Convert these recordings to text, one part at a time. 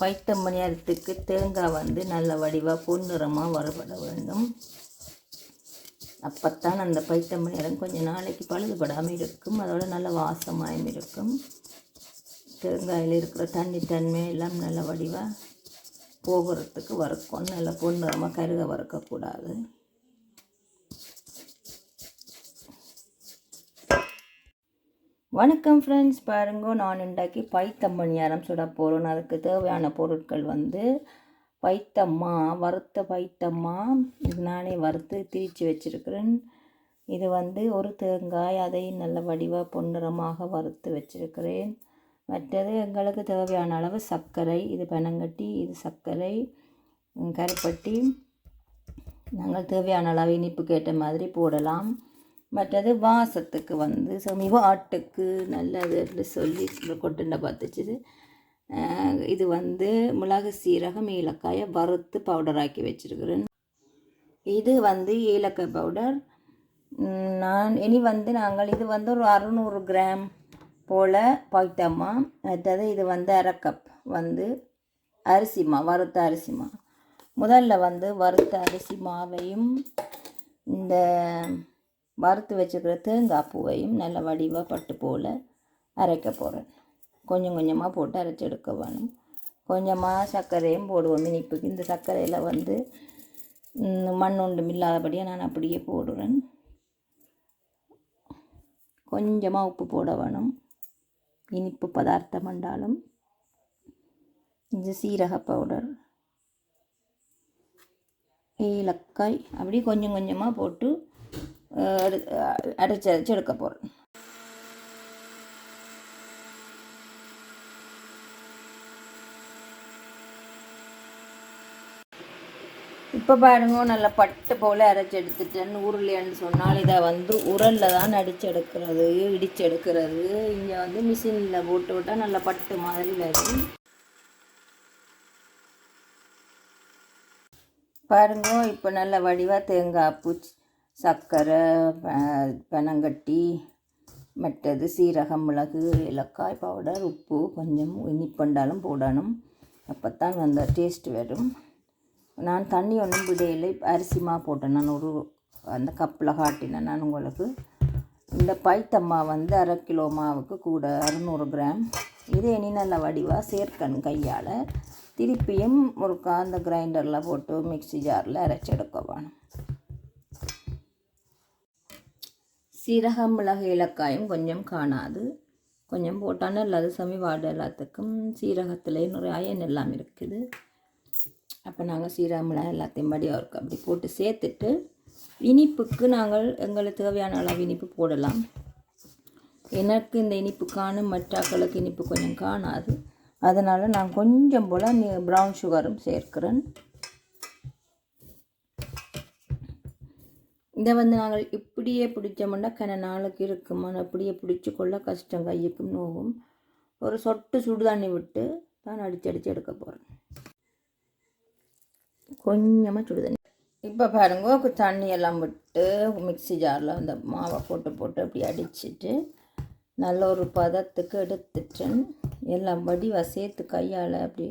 பைத்தம்பணியாரத்துக்கு தேங்காய் வந்து நல்ல வடிவாக பொன்னிறமாக வறுபட வேண்டும். அப்போத்தான் அந்த பைத்தம்பணியாரம் கொஞ்சம் நாளைக்கு பழுதுபடாமல் இருக்கும். அதோட நல்ல வாசமாயும் இருக்கும். தேங்காயில் இருக்கிற தண்ணி தன்மை எல்லாம் நல்ல வடிவாக போகிறதுக்கு வறுக்கும். நல்ல பொன்னிறமாக கருக வறுக்கக்கூடாது. வணக்கம் ஃப்ரெண்ட்ஸ் பாருங்க நான் இன்றைக்கி பைத்தம்பணியாரம் சுட போகிறோம் அதுக்கு தேவையான பொருட்கள் வந்து பைத்தம்மா வறுத்த பைத்தம்மா. இது நானே வறுத்து திரித்து வச்சுருக்கிறேன். இது வந்து ஒரு தேங்காய் அதை நல்ல வடிவாக பொன்னிறமாக வறுத்து வச்சுருக்கிறேன். மற்றது எங்களுக்கு தேவையான அளவு சர்க்கரை. இது பனங்கட்டி இது சர்க்கரை கருப்பட்டி. நாங்கள் தேவையான அளவு இனிப்புக்கு ஏற்ற மாதிரி போடலாம். மற்றது வாசத்துக்கு வந்து சமீப ஆட்டுக்கு நல்லது என்று சொல்லி கொட்டுண்ட பார்த்துச்சுது. இது வந்து மிளகு சீரகம் ஏலக்காயை வறுத்து பவுடராக்கி வச்சுருக்கிறேன். இது வந்து ஏலக்காய் பவுடர் நான் இனி வந்து நாங்கள் இது வந்து ஒரு அறுநூறு கிராம் போல் பாய்த்தம்மா மற்றது இது வந்து அரை கப் வந்து அரிசிமா வறுத்த அரிசிமா முதல்ல வந்து வறுத்த அரிசி மாவையும் இந்த வறுத்து வச்சுக்கிற தேங்காய் பூவையும் நல்ல வடிவாக பட்டு போல் அரைக்க போகிறேன் கொஞ்சம் கொஞ்சமாக போட்டு அரைச்சி எடுக்க வேணும். கொஞ்சமாக சர்க்கரையும் போடுவோம். இனிப்புக்கு இந்த சர்க்கரையில் வந்து ம், மண் ஒன்றும் இல்லாதபடியாக நான் அப்படியே போடுறேன். கொஞ்சமாக உப்பு போட வேணும். இனிப்பு பதார்த்தம் என்றாலும். இந்த சீரக பவுடர். ஏலக்காய். அப்படி கொஞ்சம் கொஞ்சமாக போட்டு அரைச்சி அரைச்சி எடுக்க போகிறேன் இப்போ பாருங்க நல்ல பட்டு போல் அரைச்சி எடுத்துட்டேன்னு உருளைன்னு சொன்னால் இதை வந்து உரலில் தான் அடித்து எடுக்கிறது இடித்து எடுக்கிறது. இங்கே வந்து மிஷினில் போட்டு விட்டால் நல்ல பட்டு மாதிரி வரும். பாருங்க இப்போ நல்ல வடிவாக தேங்காய் பூச்சி சர்க்கரை பனங்கட்டி மற்றது சீரகம் மிளகு ஏலக்காய் பவுடர் உப்பு கொஞ்சம் இனிப்பண்டாலும் போடணும். அப்போ தான் அந்த டேஸ்ட் வரும். நான் தண்ணி ஒன்றும் விடையில அரிசிமா போட்டேன். நான் ஒரு அந்த கப்பில் காட்டினேன் நான் உங்களுக்கு. இந்த பைத்தம்மா வந்து அரை கிலோ மாவுக்கு கூட அறுநூறு கிராம். இது இனி நல்ல வடிவாக சேர்க்கணும் கையால். திருப்பியும் ஒரு அந்த கிரைண்டரில் போட்டு மிக்ஸி ஜாரில் அரைச்சி எடுக்க வேணும். சீரகம் மிளகு ஏலக்காயும் கொஞ்சம் காணாது. கொஞ்சம் போட்டால் நல்லது சமிவாடு எல்லாத்துக்கும் சீரகத்துலேயும் நிறைய அயன் எல்லாம் இருக்குது. அப்போ நாங்கள் சீரகம் மிளகு எல்லாத்தையும் படியாக இருக்கு. அப்படி போட்டு சேர்த்துட்டு இனிப்புக்கு நாங்கள் எங்களுக்கு தேவையான அளவு இனிப்பு போடலாம். எனக்கு இந்த இனிப்பு காணும் மற்றாக்களுக்கு இனிப்பு கொஞ்சம் காணாது. அதனால் நான் கொஞ்சம் போல் ப்ரௌன் சுகரும் சேர்க்கிறேன். இதை வந்து நாங்கள் இப்படியே பிடிச்சோம்னா கன நாளுக்கு இருக்குமா. அப்படியே பிடிச்சி கொள்ள கஷ்டம் கையுக்கும் நோவும். ஒரு சொட்டு சுடு தண்ணி விட்டு தான் அடிச்சு அடித்து எடுக்க போகிறேன் கொஞ்சமாக சுடுதண்ணி. இப்போ பாருங்க தண்ணி எல்லாம் விட்டு மிக்ஸி ஜாரில் அந்த மாவை போட்டு போட்டு அப்படி அடிச்சுட்டு நல்ல ஒரு பதத்துக்கு எடுத்துட்டேன் எல்லாம் வடிவாக சேர்த்து கையால் அப்படி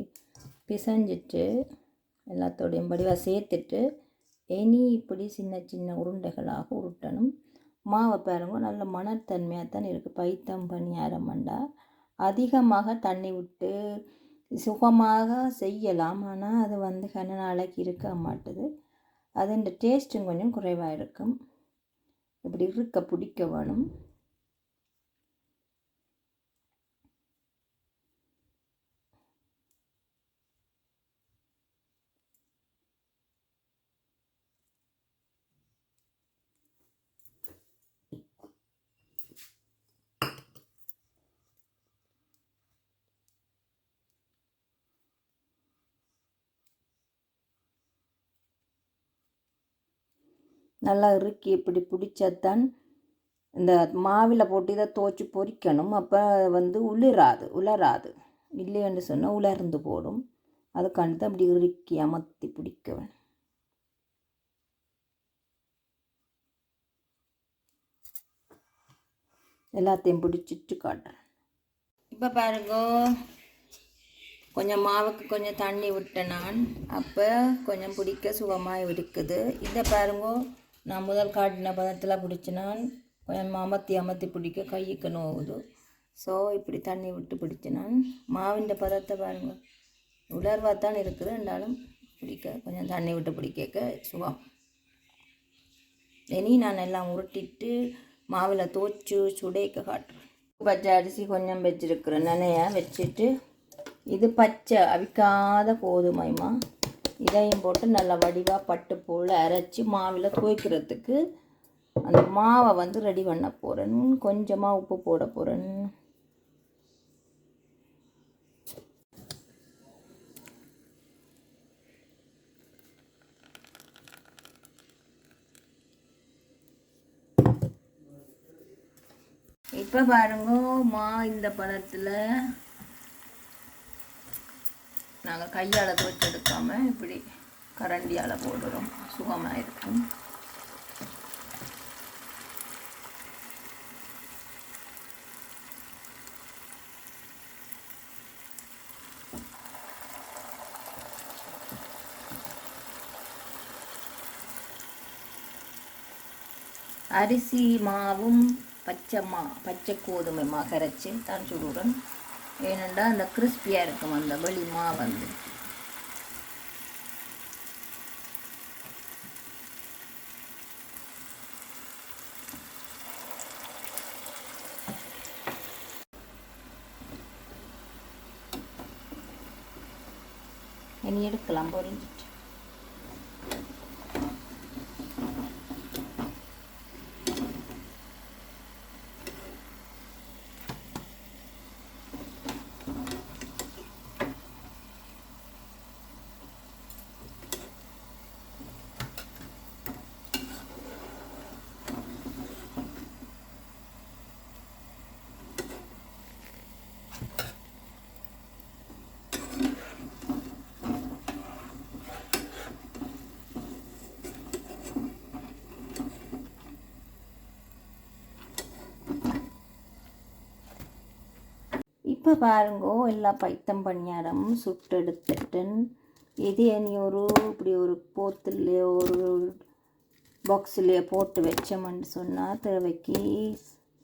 பிசைஞ்சிட்டு எல்லாத்தோடையும் வடிவாக சேர்த்துட்டு இனி இப்படி சின்ன சின்ன உருண்டைகளாக உருட்டணும். மாவை பாருங்க நல்ல மணத்தன்மையாக தான் இருக்குது பைத்தம் பணியாரம் மண்டா. அதிகமாக தண்ணி விட்டு சுகமாக செய்யலாம். ஆனால் அது வந்து கன நாளைக்கு இருக்க மாட்டுது. அதன் டேஸ்ட்டும் கொஞ்சம் குறைவாக இருக்கும். இப்படி இருக்க பிடிக்க வேணும். நல்லா இறுக்கி இப்படி பிடிச்சதான் இந்த மாவில் போட்டு இதை துவச்சி பொரிக்கணும் அப்போ வந்து உளிராது உலராது. இல்லைன்னு சொன்னால் உலர்ந்து போடும். அதுக்காண்டி தான் இப்படி இறுக்கி அமர்த்தி பிடிக்க வேணும் எல்லாத்தையும் பிடிச்சிட்டு காட்டுறேன். இப்போ பாருங்க கொஞ்சம் மாவுக்கு கொஞ்சம் தண்ணி விட்டேன் நான். அப்போ கொஞ்சம் பிடிக்க சுகமாக இருக்குது. இதை பாருங்க நான் முதல் காட்டின பதத்தில் பிடிச்சினான் கொஞ்சம் அமர்த்தி அமர்த்தி பிடிக்க கைக்கு நோவுது. ஸோ இப்படி தண்ணி விட்டு பிடிச்சினான் மாவின் பதத்தை பாருங்கள் உலர்வாக தான் இருக்குது. இருந்தாலும் பிடிக்க கொஞ்சம் தண்ணி விட்டு பிடிக்க சுகம் இனி நான் எல்லாம் உருட்டிட்டு மாவில் தோச்சு சுடைக்க காட்டுறேன். பச்சை அரிசி கொஞ்சம் வச்சிருக்கிறேன் நினைய வச்சுட்டு இது பச்சை அவிக்காத கோதுமைமா இதையும் போட்டு நல்லா வடிவாக பட்டு போல் அரைச்சி மாவில் துவைக்கிறதுக்கு அந்த மாவை வந்து ரெடி பண்ண போகிறேன் கொஞ்சமாக உப்பு போட போகிறேன் இப்போ பாருங்க மா இந்த பழத்தில் நாங்கள் கையால் துவச்சி எடுக்காமல் இப்படி கரண்டியால் போடுறோம். சுகமாக இருக்கும் அரிசி மாவும் பச்சை மா பச்சை கோதுமை மா கரைச்சி தான் சுடுறேன் ஏனென்றால் அந்த கிறிஸ்பியாக இருக்கும் அந்த வெளி வந்து. இனி எடுக்கலாம் பொரிஞ்சிட்டு இப்போ பாருங்கோ எல்லா பைத்தம் பணியாரம் சுட்டு எடுத்துட்டேன் இது இனி ஒரு இப்படி ஒரு போத்துலையோ ஒரு பாக்ஸ்லேயே போட்டு வச்சோம்னு சொன்னால் தேவைக்கு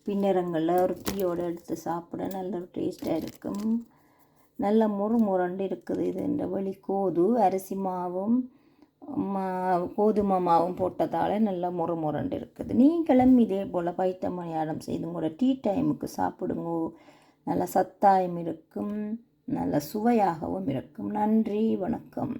பின்னரங்களில் ஒரு டீயோடு எடுத்து சாப்பிட நல்ல ஒரு டேஸ்ட்டாக இருக்கும். நல்ல முறு முரண்டு இருக்குது இது இந்த வழி கோது அரிசி மாவும் மா கோதுமை மாவும் போட்டதால் நல்ல முறு முரண்டு இருக்குது. நீங்களும் இதே போல் பைத்த மணியாரம் செய்துங்கூட டீ டைமுக்கு சாப்பிடுங்க. நல்ல சத்தாயும் இருக்கும் நல்ல சுவையாகவும் இருக்கும். நன்றி வணக்கம்.